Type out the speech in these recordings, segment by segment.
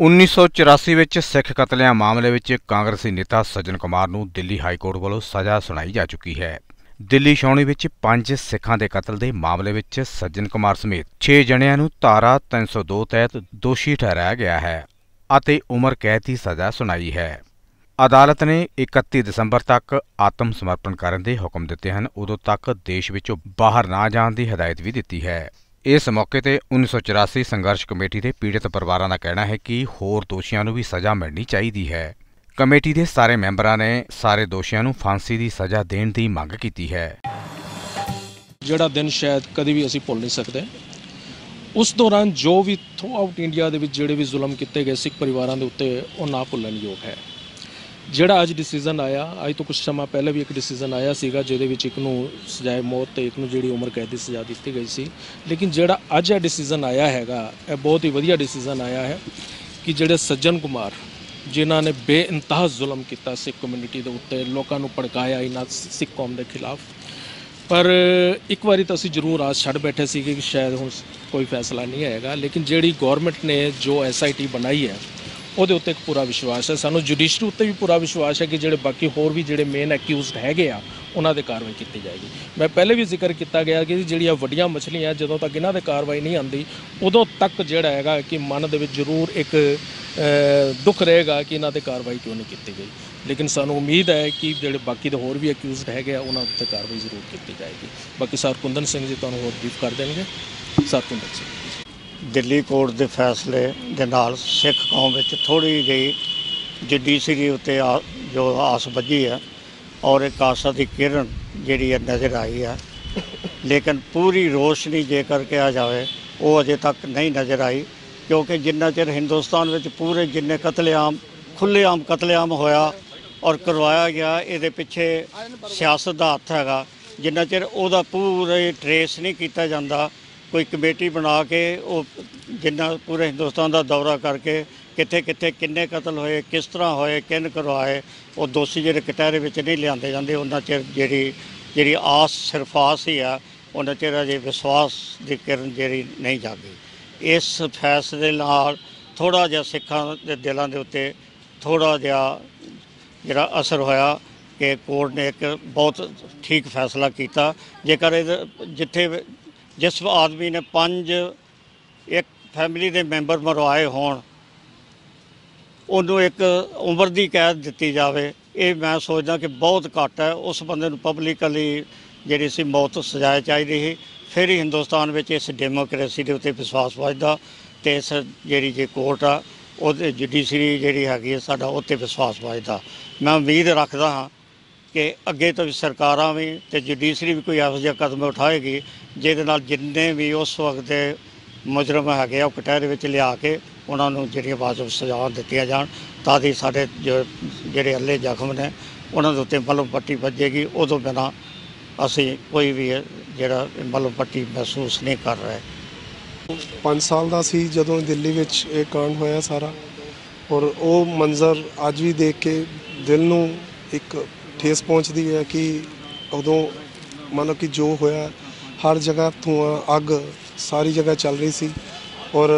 1984 ਵਿੱਚ ਸਿੱਖ ਕਤਲੇਆਮ ਮਾਮਲੇ ਵਿੱਚ ਕਾਂਗਰਸੀ ਨੇਤਾ ਸੱਜਣ ਕੁਮਾਰ ਨੂੰ ਦਿੱਲੀ ਹਾਈ ਕੋਰਟ ਵੱਲੋਂ ਸਜ਼ਾ ਸੁਣਾਈ ਜਾ ਚੁੱਕੀ ਹੈ। ਦਿੱਲੀ ਛਾਉਣੀ ਵਿੱਚ ਪੰਜ ਸਿੱਖਾਂ ਦੇ ਕਤਲ ਦੇ ਮਾਮਲੇ ਵਿੱਚ ਸੱਜਣ ਕੁਮਾਰ ਸਮੇਤ 6 ਜਣਿਆਂ ਨੂੰ ਧਾਰਾ 302 ਤਹਿਤ ਦੋਸ਼ੀ ਠਹਿਰਾਇਆ ਗਿਆ ਹੈ ਅਤੇ ਉਮਰ ਕੈਦ ਦੀ ਸਜ਼ਾ ਸੁਣਾਈ ਹੈ। ਅਦਾਲਤ ਨੇ 31 ਦਸੰਬਰ ਤੱਕ ਆਤਮ ਸਮਰਪਣ ਕਰਨ ਦੇ ਹੁਕਮ ਦਿੱਤੇ ਹਨ। ਉਦੋਂ ਤੱਕ ਦੇਸ਼ ਵਿੱਚੋਂ ਬਾਹਰ ਨਾ ਜਾਣ ਦੀ ਹਦਾਇਤ ਵੀ ਦਿੱਤੀ ਹੈ। ਇਸ ਮੌਕੇ ਤੇ 1984 ਸੰਘਰਸ਼ ਕਮੇਟੀ ਦੇ ਪੀੜਤ ਪਰਿਵਾਰਾਂ ਦਾ ਕਹਿਣਾ ਹੈ ਕਿ ਹੋਰ ਦੋਸ਼ੀਆਂ ਨੂੰ ਵੀ ਸਜ਼ਾ ਮਿਲਣੀ ਚਾਹੀਦੀ ਹੈ। ਕਮੇਟੀ ਦੇ ਸਾਰੇ ਮੈਂਬਰਾਂ ਨੇ ਸਾਰੇ ਦੋਸ਼ੀਆਂ ਨੂੰ ਫਾਂਸੀ ਦੀ ਸਜ਼ਾ ਦੇਣ ਦੀ ਮੰਗ ਕੀਤੀ ਹੈ। ਜਿਹੜਾ ਦਿਨ ਸ਼ਾਇਦ ਕਦੇ ਵੀ ਅਸੀਂ ਭੁੱਲ ਨਹੀਂ ਸਕਦੇ। ਉਸ ਦੌਰਾਨ ਜੋ ਵੀ ਥਰੂ ਆਊਟ ਇੰਡੀਆ ਦੇ ਵਿੱਚ ਜਿਹੜੇ ਵੀ ਜ਼ੁਲਮ ਕੀਤੇ ਗਏ ਸਿੱਖ ਪਰਿਵਾਰਾਂ ਦੇ ਉੱਤੇ ਉਹ ਨਾ ਭੁੱਲਣਯੋਗ ਹੈ। ਜਿਹੜਾ ਅੱਜ ਡਿਸੀਜਨ ਆਇਆ, ਅੱਜ ਤੋਂ ਕੁਝ ਸਮਾਂ ਪਹਿਲਾਂ ਵੀ ਇੱਕ ਡਿਸੀਜਨ ਆਇਆ ਸੀਗਾ, ਜਿਹਦੇ ਵਿੱਚ ਇੱਕ ਨੂੰ ਸਜ਼ਾਏ ਮੌਤ ਤੇ ਇੱਕ ਨੂੰ ਜਿਹੜੀ ਉਮਰ ਕੈਦ ਦੀ ਸਜ਼ਾ ਦਿੱਤੀ ਗਈ ਸੀ। ਲੇਕਿਨ ਜਿਹੜਾ ਅੱਜ ਇਹ ਡਿਸੀਜਨ ਆਇਆ ਹੈਗਾ, ਇਹ ਬਹੁਤ ਹੀ ਵਧੀਆ ਡਿਸੀਜਨ ਆਇਆ ਹੈ ਕਿ ਜਿਹੜੇ ਸੱਜਣ ਕੁਮਾਰ, ਜਿਨ੍ਹਾਂ ਨੇ ਬੇਇੰਤਹਾ ਜ਼ੁਲਮ ਕੀਤਾ ਸਿੱਖ ਕਮਿਊਨਿਟੀ ਦੇ ਉੱਤੇ, ਲੋਕਾਂ ਨੂੰ ਭੜਕਾਇਆ ਇਹਨਾਂ ਸਿੱਖ ਕੌਮ ਦੇ ਖਿਲਾਫ। ਪਰ ਇੱਕ ਵਾਰੀ ਤਾਂ ਅਸੀਂ ਜ਼ਰੂਰ ਆਸ ਛੱਡ ਬੈਠੇ ਸੀਗੇ ਕਿ ਸ਼ਾਇਦ ਹੁਣ ਕੋਈ ਫੈਸਲਾ ਨਹੀਂ ਆਏਗਾ। ਲੇਕਿਨ ਜਿਹੜੀ ਗਵਰਨਮੈਂਟ ਨੇ ਜੋ ਐਸਆਈਟੀ ਬਣਾਈ ਹੈ ਉਹਦੇ ਉੱਤੇ ਇੱਕ ਪੂਰਾ ਵਿਸ਼ਵਾਸ ਹੈ। ਸਾਨੂੰ ਜੁਡੀਸ਼ਰੀ ਉੱਤੇ ਵੀ ਪੂਰਾ ਵਿਸ਼ਵਾਸ ਹੈ ਕਿ ਜਿਹੜੇ ਬਾਕੀ ਹੋਰ ਵੀ ਜਿਹੜੇ ਮੇਨ ਅਕਿਊਜ਼ਡ ਹੈਗੇ ਆ, ਉਹਨਾਂ ਦੇ ਕਾਰਵਾਈ ਕੀਤੀ ਜਾਏਗੀ। ਮੈਂ ਪਹਿਲੇ ਵੀ ਜ਼ਿਕਰ ਕੀਤਾ ਗਿਆ ਕਿ ਜਿਹੜੀਆਂ ਵੱਡੀਆਂ ਮਛਲੀਆਂ ਜਦੋਂ ਤੱਕ ਇਹਨਾਂ ਦੇ ਕਾਰਵਾਈ ਨਹੀਂ ਆਂਦੀ ਉਦੋਂ ਤੱਕ ਜਿਹੜਾ ਹੈਗਾ ਕਿ ਮਨ ਦੇ ਵਿੱਚ ਜ਼ਰੂਰ ਇੱਕ ਦੁੱਖ ਰਹੇਗਾ ਕਿ ਇਹਨਾਂ ਤੇ ਕਾਰਵਾਈ ਕਿਉਂ ਨਹੀਂ ਕੀਤੀ ਗਈ। ਲੇਕਿਨ ਸਾਨੂੰ ਉਮੀਦ ਹੈ ਕਿ ਜਿਹੜੇ ਬਾਕੀ ਦੇ ਹੋਰ ਵੀ ਅਕਿਊਜ਼ਡ ਹੈਗੇ ਆ, ਉਹਨਾਂ ਉੱਤੇ ਕਾਰਵਾਈ ਜ਼ਰੂਰ ਕੀਤੀ ਜਾਏਗੀ। ਬਾਕੀ ਸਰ ਕੁੰਦਨ ਸਿੰਘ ਜੀ ਤੁਹਾਨੂੰ ਹੋਰ ਬਰੀਫ ਕਰ ਦੇਣਗੇ। ਸਰ ਕੁੰਦਨ ਸਿੰਘ। ਦਿੱਲੀ ਕੋਰਟ ਦੇ ਫੈਸਲੇ ਦੇ ਨਾਲ ਸਿੱਖ ਕੌਮ ਵਿੱਚ ਥੋੜੀ ਜਿਹੀ ਜੁਡੀਸ਼ਰੀ ਉੱਤੇ ਆ- ਜੋ ਆਸ ਵੱਜੀ ਹੈ ਔਰ ਇੱਕ ਆਸਾ ਦੀ ਕਿਰਨ ਜਿਹੜੀ ਹੈ ਨਜ਼ਰ ਆਈ ਹੈ। ਲੇਕਿਨ ਪੂਰੀ ਰੋਸ਼ਨੀ ਜੇਕਰ ਕਿਹਾ ਜਾਵੇ, ਉਹ ਅਜੇ ਤੱਕ ਨਹੀਂ ਨਜ਼ਰ ਆਈ, ਕਿਉਂਕਿ ਜਿੰਨਾ ਚਿਰ ਹਿੰਦੁਸਤਾਨ ਵਿੱਚ ਪੂਰੇ ਜਿੰਨੇ ਕਤਲੇਆਮ, ਖੁੱਲ੍ਹੇਆਮ ਕਤਲੇਆਮ ਹੋਇਆ ਔਰ ਕਰਵਾਇਆ ਗਿਆ, ਇਹਦੇ ਪਿੱਛੇ ਸਿਆਸਤ ਦਾ ਹੱਥ ਹੈਗਾ। ਜਿੰਨਾ ਚਿਰ ਉਹਦਾ ਪੂਰੇ ਟਰੇਸ ਨਹੀਂ ਕੀਤਾ ਜਾਂਦਾ ਕੋਈ ਕਮੇਟੀ ਬਣਾ ਕੇ ਉਹ ਜਿੰਨਾ ਪੂਰੇ ਹਿੰਦੁਸਤਾਨ ਦਾ ਦੌਰਾ ਕਰਕੇ ਕਿੱਥੇ ਕਿੱਥੇ ਕਿੰਨੇ ਕਤਲ ਹੋਏ, ਕਿਸ ਤਰ੍ਹਾਂ ਹੋਏ ਕਿੰਨ ਕਰਵਾਏ, ਉਹ ਦੋਸ਼ੀ ਜਿਹੜੇ ਕਟਹਿਰੇ ਵਿੱਚ ਨਹੀਂ ਲਿਆਂਦੇ ਜਾਂਦੇ, ਉਹਨਾਂ ਚਿਰ ਜਿਹੜੀ ਜਿਹੜੀ ਆਸ ਸਿਰਫ ਆਸ ਹੀ ਆ, ਉਹਨਾਂ ਚਿਰ ਅਜੇ ਵਿਸ਼ਵਾਸ ਦੀ ਕਿਰਨ ਜਿਹੜੀ ਨਹੀਂ ਜਾਗੀ। ਇਸ ਫੈਸਲੇ ਨਾਲ ਥੋੜਾ ਜਿਹਾ ਸਿੱਖਾਂ ਦੇ ਦਿਲਾਂ ਦੇ ਉੱਤੇ ਥੋੜਾ ਜਿਹਾ ਜਿਹੜਾ ਅਸਰ ਹੋਇਆ ਕਿ ਕੋਰਟ ਨੇ ਇੱਕ ਬਹੁਤ ਠੀਕ ਫੈਸਲਾ ਕੀਤਾ। ਜੇਕਰ ਇਹਦੇ- ਜਿੱਥੇ ਜਿਸ ਆਦਮੀ ਨੇ ਪੰਜ, ਇੱਕ ਫੈਮਿਲੀ ਦੇ ਮੈਂਬਰ ਮਰਵਾਏ ਹੋਣ, ਉਹਨੂੰ ਇੱਕ ਉਮਰ ਦੀ ਕੈਦ ਦਿੱਤੀ ਜਾਵੇ, ਇਹ ਮੈਂ ਸੋਚਦਾ ਕਿ ਬਹੁਤ ਘੱਟ ਹੈ। ਉਸ ਬੰਦੇ ਨੂੰ ਪਬਲਿਕਲੀ ਜਿਹੜੀ ਸੀ ਮੌਤ ਸਜ਼ਾਇਆ ਚਾਹੀਦੀ ਸੀ। ਫਿਰ ਹੀ ਹਿੰਦੁਸਤਾਨ ਵਿੱਚ ਇਸ ਡੈਮੋਕ੍ਰੇਸੀ ਦੇ ਉੱਤੇ ਵਿਸ਼ਵਾਸ ਵੱਜਦਾ ਤੇ ਇਸ ਜਿਹੜੀ ਜੇ ਕੋਰਟ ਆ, ਉਹਦੇ ਜੁਡੀਸ਼ਰੀ ਜਿਹੜੀ ਹੈਗੀ ਹੈ ਸਾਡਾ ਉੱਤੇ ਵਿਸ਼ਵਾਸ ਵੱਜਦਾ। ਮੈਂ ਉਮੀਦ ਰੱਖਦਾ ਹਾਂ ਕਿ ਅੱਗੇ ਤੋਂ ਵੀ ਸਰਕਾਰਾਂ ਵੀ ਤੇ ਜੁਡੀਸ਼ਰੀ ਵੀ ਕੋਈ ਇਹੋ ਜਿਹਾ ਕਦਮ ਉਠਾਏਗੀ, ਜਿਹਦੇ ਨਾਲ ਜਿੰਨੇ ਵੀ ਉਸ ਵਕਤ ਦੇ ਮੁਜਰਮ ਹੈਗੇ ਆ, ਉਹ ਕਟਹਿਰੇ ਵਿੱਚ ਲਿਆ ਕੇ ਉਹਨਾਂ ਨੂੰ ਜਿਹੜੀਆਂ ਵਾਜਬ ਸਜ਼ਾ ਦਿੱਤੀਆਂ ਜਾਣ, ਤਾਂ ਕਿ ਸਾਡੇ ਜੋ ਜਿਹੜੇ ਅੱਲੇ ਜ਼ਖਮ ਨੇ, ਉਹਨਾਂ ਦੇ ਉੱਤੇ ਮਲਮ ਪੱਟੀ ਵੱਜੇਗੀ, ਉਦੋਂ ਬਿਨਾਂ ਅਸੀਂ ਕੋਈ ਵੀ ਜਿਹੜਾ ਮਲਮ ਪੱਟੀ ਮਹਿਸੂਸ ਨਹੀਂ ਕਰ ਰਹੇ। 5 ਸਾਲ ਦਾ ਸੀ ਜਦੋਂ ਦਿੱਲੀ ਵਿੱਚ ਇਹ ਕਾਂਡ ਹੋਇਆ ਸਾਰਾ, ਔਰ ਉਹ ਮੰਜ਼ਰ ਅੱਜ ਵੀ ਦੇਖ ਕੇ ਦਿਲ ਨੂੰ ਇੱਕ ਠੇਸ ਪਹੁੰਚਦੀ ਹੈ ਕਿ ਉਦੋਂ ਮੰਨ ਲਓ ਕਿ ਜੋ ਹੋਇਆ, ਹਰ ਜਗ੍ਹਾ ਧੂਆਂ, ਅੱਗ ਸਾਰੀ ਜਗ੍ਹਾ ਚੱਲ ਰਹੀ ਸੀ ਔਰ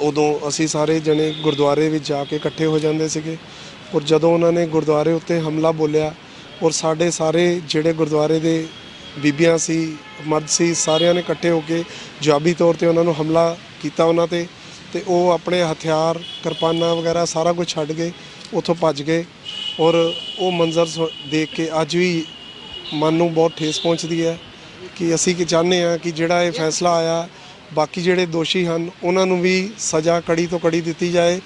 ਉਦੋਂ ਅਸੀਂ ਸਾਰੇ ਜਣੇ ਗੁਰਦੁਆਰੇ ਵਿੱਚ ਜਾ ਕੇ ਇਕੱਠੇ ਹੋ ਜਾਂਦੇ ਸੀਗੇ ਔਰ ਜਦੋਂ ਉਹਨਾਂ ਨੇ ਗੁਰਦੁਆਰੇ ਉੱਤੇ ਹਮਲਾ ਬੋਲਿਆ ਔਰ ਸਾਡੇ ਸਾਰੇ ਜਿਹੜੇ ਗੁਰਦੁਆਰੇ ਦੇ ਬੀਬੀਆਂ ਸੀ, ਮਰਦ ਸੀ, ਸਾਰਿਆਂ ਨੇ ਇਕੱਠੇ ਹੋ ਕੇ ਜਵਾਬੀ ਤੌਰ ਤੇ ਉਹਨਾਂ ਨੂੰ ਹਮਲਾ ਕੀਤਾ ਉਹਨਾਂ ਤੇ ਤੇ ਉਹ ਆਪਣੇ ਹਥਿਆਰ, ਕਿਰਪਾਨਾਂ ਵਗੈਰਾ ਸਾਰਾ ਕੁਝ ਛੱਡ ਕੇ ਉੱਥੋਂ ਭੱਜ ਗਏ। ਔਰ ਉਹ ਮੰਜ਼ਰ ਸੁ- ਦੇਖ ਕੇ ਅੱਜ ਵੀ ਮਨ ਨੂੰ ਬਹੁਤ ਠੇਸ ਪਹੁੰਚਦੀ ਹੈ ਕਿ ਅਸੀਂ ਕੀ ਚਾਹੁੰਦੇ ਹਾਂ ਕਿ ਜਿਹੜਾ ਇਹ ਫੈਸਲਾ ਆਇਆ, ਬਾਕੀ ਜਿਹੜੇ ਦੋਸ਼ੀ ਹਨ, ਉਹਨਾਂ ਨੂੰ ਵੀ ਸਜ਼ਾ ਕੜੀ ਤੋਂ ਕੜੀ ਦਿੱਤੀ ਜਾਏ।